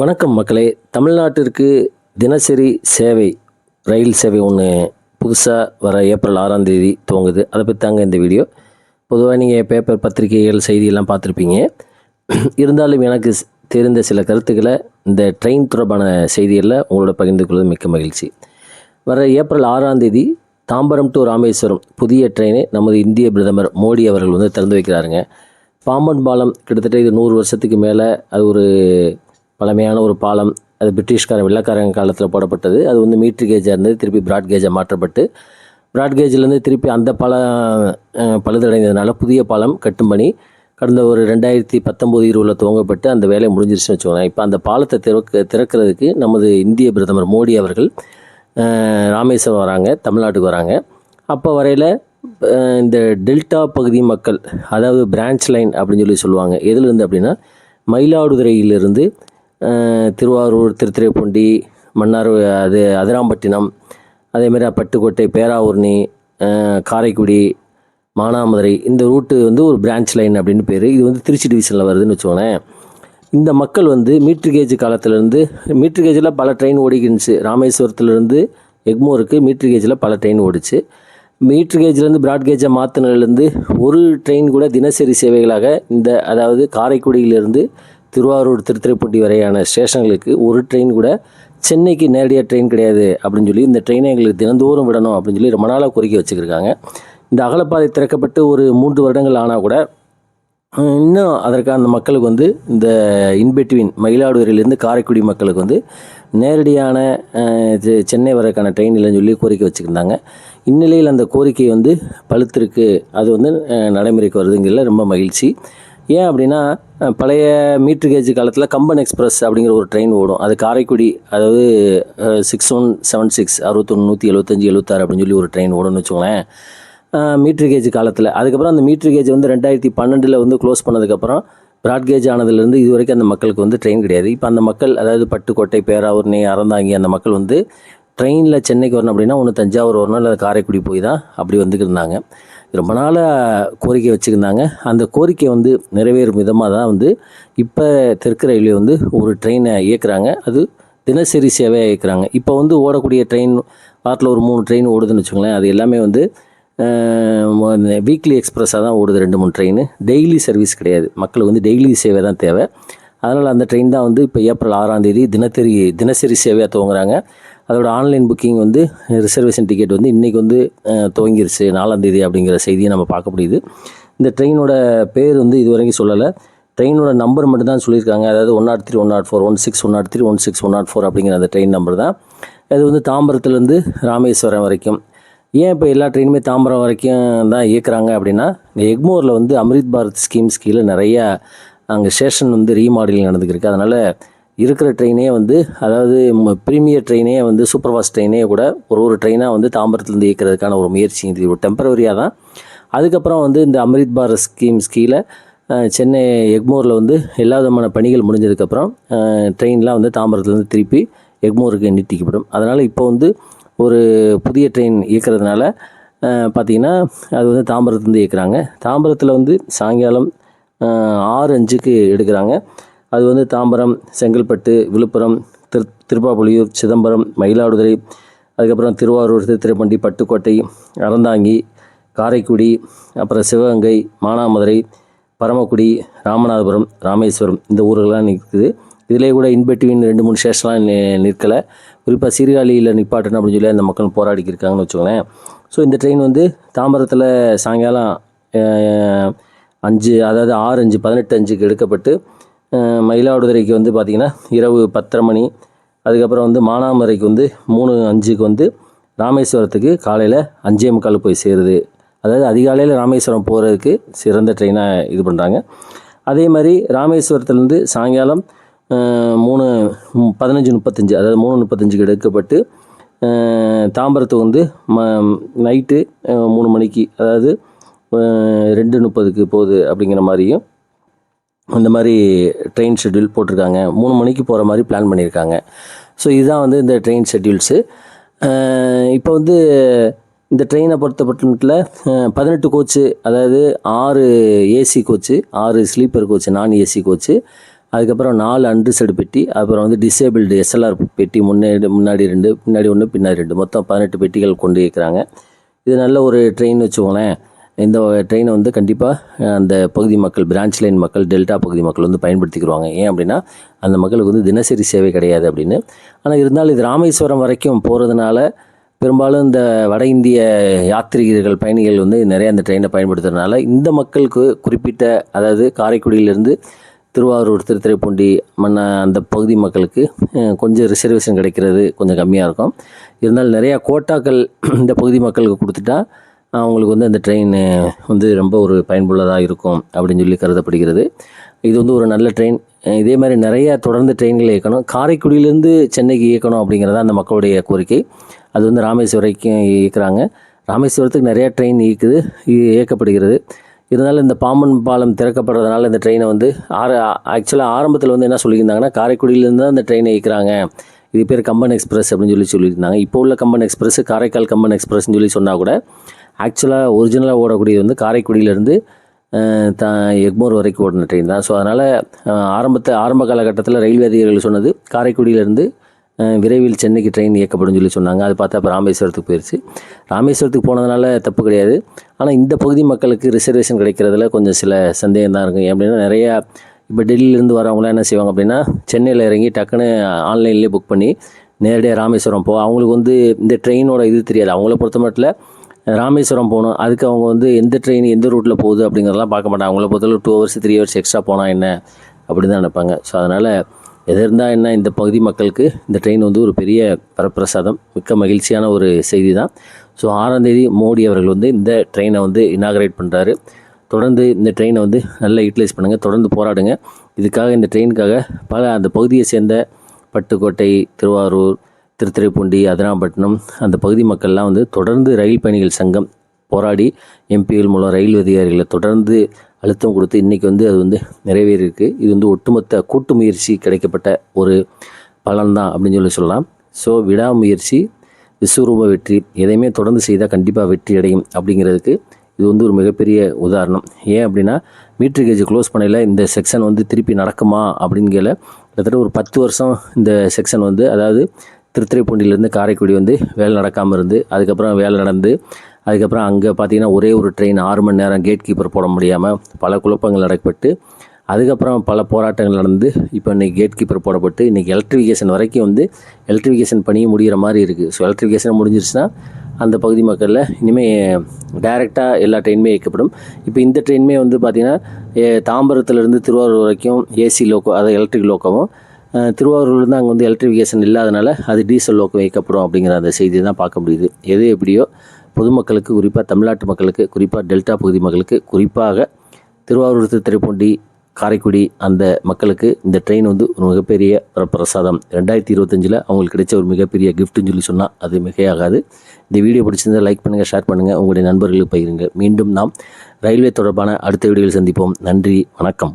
வணக்கம் மக்களே. தமிழ்நாட்டிற்கு தினசரி சேவை ரயில் சேவை ஒன்று புதுசாக வர ஏப்ரல் ஆறாம் தேதி துவங்குது. அதை பற்றி தாங்க இந்த வீடியோ. பொதுவாக நீங்கள் பேப்பர் பத்திரிகைகள் செய்தியெல்லாம் பார்த்துருப்பீங்க. இருந்தாலும் எனக்கு தெரிந்த சில கருத்துக்களை இந்த ட்ரெயின் தொடர்பான செய்திகளில் உங்களோட பகிர்ந்து கொள்வது மிக்க மகிழ்ச்சி. வர ஏப்ரல் ஆறாம் தேதி தாம்பரம் டு ராமேஸ்வரம் புதிய ட்ரெயினை நமது இந்திய பிரதமர் மோடி அவர்கள் வந்து திறந்து வைக்கிறாருங்க. பாம்பன் பாலம் கிட்டத்தட்ட இது நூறு வருஷத்துக்கு மேலே அது ஒரு பழமையான ஒரு பாலம் அது பிரிட்டிஷ்கார வெள்ளக்காரங்க காலத்தில் போடப்பட்டது. அது வந்து மீட்ரு கேஜாக இருந்தது திருப்பி பிராட் கேஜாக மாற்றப்பட்டு. பிராட் கேஜ்லேருந்து திருப்பி அந்த பாலம் பழுதடைந்ததுனால புதிய பாலம் கட்டும் பணி கடந்த ஒரு ரெண்டாயிரத்தி பத்தொம்போது இருபதில் துவங்கப்பட்டு அந்த வேலை முடிஞ்சிருச்சுன்னு வச்சுக்கோங்களேன். இப்போ அந்த பாலத்தை திறக்க திறக்கிறதுக்கு நமது இந்திய பிரதமர் மோடி அவர்கள் ராமேஸ்வரம் வராங்க தமிழ்நாட்டுக்கு வராங்க. அப்போ வரையில் இந்த டெல்டா பகுதி மக்கள் அதாவது பிரான்ச் லைன் அப்படின்னு சொல்லி சொல்லுவாங்க எதுலேருந்து அப்படின்னா மயிலாடுதுறையிலிருந்து திருவாரூர் திருத்துறைப்பூண்டி மன்னார் அது அதிராம்பட்டினம் அதேமாரி பட்டுக்கோட்டை பேராவூர்ணி காரைக்குடி மானாமதுரை இந்த ரூட்டு வந்து ஒரு பிரான்ச் லைன் அப்படின்னு பேர். இது வந்து திருச்சி டிவிஷனில் வருதுன்னு வச்சுக்கோங்களேன். இந்த மக்கள் வந்து மீட்ரு கேஜ் காலத்துலேருந்து மீட்ரு கேஜில் பல ட்ரெயின் ஓடிக்கிருந்துச்சு ராமேஸ்வரத்துலேருந்து எக்மோருக்கு மீட்ரு கேஜில் பல ட்ரெயின் ஓடிச்சு. மீட்ரு கேஜ்லேருந்து பிராட் கேஜை மாற்றினதுலேருந்து ஒரு ட்ரெயின் கூட தினசரி சேவைகளாக இந்த அதாவது காரைக்குடியிலிருந்து திருவாரூர் திருத்துறைப்பட்டி வரையான ஸ்டேஷன்களுக்கு ஒரு ட்ரெயின் கூட சென்னைக்கு நேரடியாக ட்ரெயின் கிடையாது அப்படின்னு சொல்லி இந்த ட்ரெயினை எங்களுக்கு தினந்தோறும் விடணும் அப்படின்னு சொல்லி ரொம்ப நாளாக கோரிக்கை வச்சுருக்காங்க. இந்த அகலப்பாதை திறக்கப்பட்டு ஒரு மூன்று வருடங்கள் ஆனால் கூட இன்னும் அதற்கான அந்த மக்களுக்கு வந்து இந்த இன்பிட்வீன் மயிலாடுதுறையிலேருந்து காரைக்குடி மக்களுக்கு வந்து நேரடியான இது சென்னை வரக்கான ட்ரெயின் இல்லைன்னு சொல்லி கோரிக்கை வச்சுருந்தாங்க. இந்நிலையில் அந்த கோரிக்கை வந்து பழுத்திருக்கு. அது வந்து நடைமுறைக்கு வருதுங்கிறதுல ரொம்ப மகிழ்ச்சி. ஏன் அப்படின்னா பழைய மீட்ரு கேஜ் காலத்தில் கம்பன் எக்ஸ்பிரஸ் அப்படிங்கிற ஒரு ட்ரெயின் ஓடும். அது காரைக்குடி அதாவது சிக்ஸ் ஒன் செவன் சிக்ஸ் அறுபத்தொன்று நூற்றி எழுபத்தஞ்சி எழுபத்தாறு அப்படின்னு சொல்லி ஒரு ட்ரெயின் ஓடும்னு வச்சுக்கோங்களேன். மீட்ரு கேஜ் காலத்தில். அதுக்கப்புறம் அந்த மீட்ரு கேஜ் வந்து ரெண்டாயிரத்தி பன்னெண்டில் வந்து க்ளோஸ் பண்ணதுக்கப்புறம் பிராட்கேஜ் ஆனதுலேருந்து இது வரைக்கும் அந்த மக்களுக்கு வந்து ட்ரெயின் கிடையாது. இப்போ அந்த மக்கள் அதாவது பட்டுக்கோட்டை பேராவூர்ணி அறந்தாங்கி அந்த மக்கள் வந்து ட்ரெயினில் சென்னைக்கு வரணும் அப்படின்னா ஒன்று தஞ்சாவூர் வரணும் இல்லை காரைக்குடி போய் தான் அப்படி வந்துக்கிருந்தாங்க ரொம்ப நாளாக கோரிக்கை வச்சுருந்தாங்க. அந்த கோரிக்கை வந்து நிறைவேறும் விதமாக தான் வந்து இப்போ தெற்கு ரயில்வே வந்து ஒரு ட்ரெயினை இயக்குறாங்க. அது தினசரி சேவையாக இயக்குறாங்க. இப்போ வந்து ஓடக்கூடிய ட்ரெயின் வாரத்தில் ஒரு மூணு ட்ரெயின் ஓடுதுன்னு வச்சுக்கோங்களேன். அது எல்லாமே வந்து வீக்லி எக்ஸ்ப்ரெஸ்ஸாக தான் ஓடுது. ரெண்டு மூணு ட்ரெயின் டெய்லி சர்வீஸ் கிடையாது. மக்களுக்கு வந்து டெய்லி சேவை தான் தேவை. அதனால் அந்த ட்ரெயின் தான் வந்து இப்போ ஏப்ரல் ஆறாம் தேதி தினத்தரி தினசரி சேவையாக துவங்குறாங்க. அதோட ஆன்லைன் புக்கிங் வந்து ரிசர்வேஷன் டிக்கெட் வந்து இன்றைக்கி வந்து துவங்கிருச்சு. நாலாந்தேதி அப்படிங்கிற செய்தியை நம்ம பார்க்க முடியுது. இந்த ட்ரெயினோட பேர் வந்து இது வரைக்கும் சொல்லலை. ட்ரெயினோட நம்பர் மட்டும் தான் சொல்லியிருக்காங்க. அதாவது one naught three one naught four one six one naught three one six one naught four அப்படிங்கிற அந்த ட்ரெயின் நம்பர் தான். அது வந்து தாம்பரத்துலேருந்து ராமேஸ்வரம் வரைக்கும். ஏன் இப்போ எல்லா ட்ரெயினுமே தாம்பரம் வரைக்கும் தான் இயக்குறாங்க அப்படின்னா எக்மோரில் வந்து அம்ரித் பாரத் ஸ்கீம்ஸ் கீழே நிறையா அங்கே ஸ்டேஷன் வந்து ரீமாடலிங் நடந்துக்கிருக்கு. அதனால் இருக்கிற ட்ரெயினே வந்து அதாவது ப்ரீமியர் ட்ரெயினே வந்து சூப்பர் ஃபாஸ்ட் ட்ரெயினே கூட ஒரு ஒரு ட்ரெயினாக வந்து தாம்பரத்துலேருந்து இயக்கிறதுக்கான ஒரு முயற்சி. இது ஒரு டெம்பரவரியாக தான். அதுக்கப்புறம் வந்து இந்த அம்ரித் பாரத் ஸ்கீம்ஸ் கீழே சென்னை எக்மோரில் வந்து எல்லா விதமான பணிகள் முடிஞ்சதுக்கப்புறம் ட்ரெயின்லாம் வந்து தாம்பரத்துலேருந்து திருப்பி எக்மோருக்கு நீட்டிக்கப்படும். அதனால் இப்போ வந்து ஒரு புதிய ட்ரெயின் இயக்கிறதுனால பார்த்திங்கன்னா அது வந்து தாம்பரத்துலேருந்து இயக்குறாங்க. தாம்பரத்தில் வந்து சாயங்காலம் ஆறு அஞ்சுக்கு எடுக்கிறாங்க. அது வந்து தாம்பரம் செங்கல்பட்டு விழுப்புரம் திரு திருப்பாப்புலியூர் சிதம்பரம் மயிலாடுதுறை அதுக்கப்புறம் திருவாரூர் திருப்பண்டி பட்டுக்கோட்டை அறந்தாங்கி காரைக்குடி அப்புறம் சிவகங்கை மானாமதுரை பரமக்குடி ராமநாதபுரம் ராமேஸ்வரம் இந்த ஊர்கள்லாம் நிற்குது இதிலே கூட இன்பிட்வீன் ரெண்டு மூணு ஸ்டேஷன்லாம் நிற்கலை. குறிப்பாக சீர்காழியில் நிப்பாட்டணும் அப்படின்னு சொல்லி அந்த மக்கள் போராடிக்கிருக்காங்கன்னு வச்சுக்கோங்களேன். ஸோ இந்த ட்ரெயின் வந்து தாம்பரத்தில் சாயங்காலம் அஞ்சு அதாவது ஆறு அஞ்சு பதினெட்டு அஞ்சுக்கு எடுக்கப்பட்டு மயிலாடுதுறைக்கு வந்து பார்த்திங்கன்னா இரவு பத்தரை மணி. அதுக்கப்புறம் வந்து மானாமரைக்கு வந்து மூணு அஞ்சுக்கு வந்து ராமேஸ்வரத்துக்கு காலையில் அஞ்சே முக்கால் போய் சேருது. அதாவது அதிகாலையில் ராமேஸ்வரம் போகிறதுக்கு சிறந்த ட்ரெயினாக இது பண்ணுறாங்க அதே மாதிரி ராமேஸ்வரத்துலேருந்து சாயங்காலம் மூணு பதினஞ்சு முப்பத்தஞ்சு அதாவது மூணு முப்பத்தஞ்சுக்கு எடுக்கப்பட்டு தாம்பரத்துக்கு வந்து ம நைட்டு மூணு மணிக்கு அதாவது ரெண்டு முப்பதுக்கு போகுது அப்படிங்கிற மாதிரியும் இந்த மாதிரி ட்ரெயின் ஷெட்யூல் போட்டிருக்காங்க. மூணு மணிக்கு போகிற மாதிரி பிளான் பண்ணியிருக்காங்க. ஸோ இதுதான் வந்து இந்த ட்ரெயின் ஷெட்யூல்ஸு இப்போ வந்து இந்த ட்ரெயினை பொறுத்த பதினெட்டு கோச்சு அதாவது ஆறு ஏசி கோச்சு ஆறு ஸ்லீப்பர் கோச்சு நான் ஏசி கோச்சு அதுக்கப்புறம் நாலு அன்ரிசர்டு பெட்டி அப்புறம் வந்து டிசேபிள்டு எஸ்எல்ஆர் பெட்டி முன்னாடி முன்னாடி ரெண்டு பின்னாடி ஒன்று பின்னாடி ரெண்டு. மொத்தம் பதினெட்டு பெட்டிகள் கொண்டு இருக்கிறாங்க. இது நல்ல ஒரு ட்ரெயின் வச்சுக்கோங்களேன். இந்த ட்ரெயினை வந்து கண்டிப்பாக அந்த பகுதி மக்கள் பிரான்ச் லைன் மக்கள் டெல்டா பகுதி மக்கள் வந்து பயன்படுத்திக்கிடுவாங்க. ஏன் அப்படின்னா அந்த மக்களுக்கு வந்து தினசரி சேவை கிடையாது அப்படின்னு. ஆனால் இருந்தாலும் இது ராமேஸ்வரம் வரைக்கும் போகிறதுனால பெரும்பாலும் இந்த வட இந்திய யாத்திரிகர்கள் பயணிகள் வந்து நிறைய அந்த ட்ரெயினை பயன்படுத்துறதுனால இந்த மக்களுக்கு குறிப்பிட்ட அதாவது காரைக்குடியிலேருந்து திருவாரூர் திருத்துறைப்பூண்டி மன்ன அந்த பகுதி மக்களுக்கு கொஞ்சம் ரிசர்வேஷன் கிடைக்கிறது கொஞ்சம் கம்மியாக இருக்கும். இருந்தாலும் நிறையா கோட்டாக்கள் இந்த பகுதி மக்களுக்கு கொடுத்துட்டா அவங்களுக்கு வந்து அந்த ட்ரெயின் வந்து ரொம்ப ஒரு பயனுள்ளதாக இருக்கும் அப்படின்னு சொல்லி கருதப்படுகிறது. இது வந்து ஒரு நல்ல ட்ரெயின் இதே மாதிரி நிறைய தொடர்ந்து ட்ரெயின்களை இயக்கணும். காரைக்குடியிலேருந்து சென்னைக்கு இயக்கணும் அப்படிங்கிறது அந்த மக்களுடைய கோரிக்கை. அது வந்து ராமேஸ்வரம் வரைக்கும் இயக்குறாங்க. ராமேஸ்வரத்துக்கு நிறையா ட்ரெயின் இயக்குது இ- இயக்கப்படுகிறது. இருந்தாலும் இந்த பாம்பன் பாலம் திறக்கப்படுறதுனால இந்த ட்ரெயினை வந்து ஆர ஆக்சுவலாக ஆரம்பத்தில் வந்து என்ன சொல்லியிருந்தாங்கன்னா காரைக்குடியிலேருந்து தான் இந்த ட்ரெயினை இயக்குறாங்க. இது பேர் கம்பன் எக்ஸ்பிரஸ் அப்படின்னு சொல்லி சொல்லியிருந்தாங்க. இப்போ உள்ள கம்பன் எக்ஸ்பிரஸ் காரைக்கால் கம்பன் எக்ஸ்பிரஸ்னு சொல்லி சொன்னால் கூட ஆக்சுவலாக ஒரிஜினலாக ஓடக்கூடியது வந்து காரைக்குடியிலேருந்து த எக்மோர் வரைக்கும் ஓடின ட்ரெயின் தான். ஸோ அதனால் ஆரம்பத்தை ஆரம்ப காலகட்டத்தில் ரயில்வே அதிகாரிகள் சொன்னது காரைக்குடியிலேருந்து விரைவில் சென்னைக்கு ட்ரெயின் இயக்கப்படும் சொல்லி சொன்னாங்க. அது பார்த்தா இப்போ ராமேஸ்வரத்துக்கு போயிடுச்சு ராமேஸ்வரத்துக்கு போனதுனால தப்பு கிடையாது. ஆனால் இந்த பகுதி மக்களுக்கு ரிசர்வேஷன் கிடைக்கிறதுல கொஞ்சம் சில சந்தேகம் தான் இருக்கும் அப்படின்னா நிறையா இப்போ டெல்லியிலேருந்து வரவங்களாம் என்ன செய்வாங்க அப்படின்னா சென்னையில் இறங்கி டக்குன்னு ஆன்லைன்லேயே புக் பண்ணி நேரடியாக ராமேஸ்வரம் போ. அவங்களுக்கு வந்து இந்த ட்ரெயினோட இது தெரியாது. அவங்கள பொறுத்த மட்டும் ராமேஸ்வரம் போகணும். அதுக்கு அவங்க வந்து எந்த ட்ரெயின் எந்த ரூட்டில் போகுது அப்படிங்கிறதெல்லாம் பார்க்க மாட்டாங்க. அவங்கள பொறுத்தளவு two hours three hours extra போனால் என்ன அப்படின்னு தான் நினைப்பாங்க. ஸோ அதனால் எது இருந்தால் என்ன இந்த பகுதி மக்களுக்கு இந்த ட்ரெயின் வந்து ஒரு பெரிய வரப்பிரசாதம் மிக்க மகிழ்ச்சியான ஒரு செய்தி தான் ஸோ ஆறாம் தேதி மோடி அவர்கள் வந்து இந்த ட்ரெயினை வந்து இனாகரேட் பண்ணுறாரு தொடர்ந்து இந்த ட்ரெயினை வந்து நல்லா யூட்டிலைஸ் பண்ணுங்கள் தொடர்ந்து போராடுங்க. இதுக்காக இந்த ட்ரெயினுக்காக பல அந்த பகுதியை சேர்ந்த பட்டுக்கோட்டை திருவாரூர் திருத்துறைப்பூண்டி அதிராம்பட்டினம் அந்த பகுதி மக்கள்லாம் வந்து தொடர்ந்து ரயில் பயணிகள் சங்கம் போராடி எம்பிகள் மூலம் ரயில் அதிகாரிகளை தொடர்ந்து அழுத்தம் கொடுத்து இன்றைக்கி வந்து அது வந்து நிறைவேறியிருக்கு. இது வந்து ஒட்டுமொத்த கூட்டு முயற்சி கிடைக்கப்பட்ட ஒரு பலன்தான் அப்படின்னு சொல்லி சொல்லலாம். ஸோ விடாமுயற்சி விஸ்வரூப வெற்றி எதையுமே தொடர்ந்து செய்தால் கண்டிப்பாக வெற்றி அடையும் அப்படிங்கிறதுக்கு இது வந்து ஒரு மிகப்பெரிய உதாரணம். ஏன் அப்படின்னா மீட்ரு கேஜ் க்ளோஸ் பண்ணையில் இந்த செக்ஷன் வந்து திருப்பி நடக்குமா அப்படிங்கிற கிட்டத்தட்ட ஒரு பத்து வருஷம் இந்த செக்ஷன் வந்து அதாவது திருத்துறைப்பூண்டியிலேருந்து காரைக்குடி வந்து வேலை நடக்காமல் இருந்து அதுக்கப்புறம் வேலை நடந்து அதுக்கப்புறம் அங்கே பார்த்தீங்கன்னா ஒரே ஒரு ட்ரெயின் ஆறு மணி நேரம் கேட் கீப்பர் போட முடியாமல் பல குழப்பங்கள் நடக்கப்பட்டு அதுக்கப்புறம் பல போராட்டங்கள் நடந்து இப்போ இன்றைக்கி கேட் கீப்பர் போடப்பட்டு இன்றைக்கி எலக்ட்ரிஃபிகேஷன் வரைக்கும் வந்து எலக்ட்ரிஃபிகேஷன் பணியும் முடிகிற மாதிரி இருக்குது ஸோ எலக்ட்ரிஃபிகேஷன் முடிஞ்சிருச்சுன்னா அந்த பகுதி மக்களில் இனிமேல் டைரெக்டாக எல்லா ட்ரெயினுமே இயக்கப்படும். இப்போ இந்த ட்ரெயினுமே வந்து பார்த்திங்கன்னா ஏ- தாம்பரத்துலேருந்து திருவாரூர் வரைக்கும் ஏசி லோக்கோ அதாவது எலக்ட்ரிக் லோக்கோவும் திருவாரூர்லேருந்து அங்கே வந்து எலக்ட்ரிஃபிகேஷன் இல்லாதனால அது டீசல் லோக்கோ வைக்கப்படும் அப்படிங்கிற அந்த செய்தி தான் பார்க்க முடியுது. எது எப்படியோ பொதுமக்களுக்கு குறிப்பாக தமிழ்நாட்டு மக்களுக்கு குறிப்பாக டெல்டா பகுதி மக்களுக்கு குறிப்பாக திருவாரூர் திருப்பூண்டி காரைக்குடி அந்த மக்களுக்கு இந்த ட்ரெயின் வந்து ஒரு மிகப்பெரிய பிரசாதம் ரெண்டாயிரத்தி இருபத்தஞ்சில் அவங்களுக்கு கிடைச்ச ஒரு மிகப்பெரிய கிஃப்ட்டுன்னு சொல்லி சொன்னால் அது மிகையாகாது. இந்த வீடியோ பிடிச்சிருந்தா லைக் பண்ணுங்கள் ஷேர் பண்ணுங்கள் உங்களுடைய நண்பர்களுக்கு பகிருங்க. மீண்டும் நாம் ரயில்வே தொடர்பான அடுத்த வீடியோவில் சந்திப்போம். நன்றி வணக்கம்.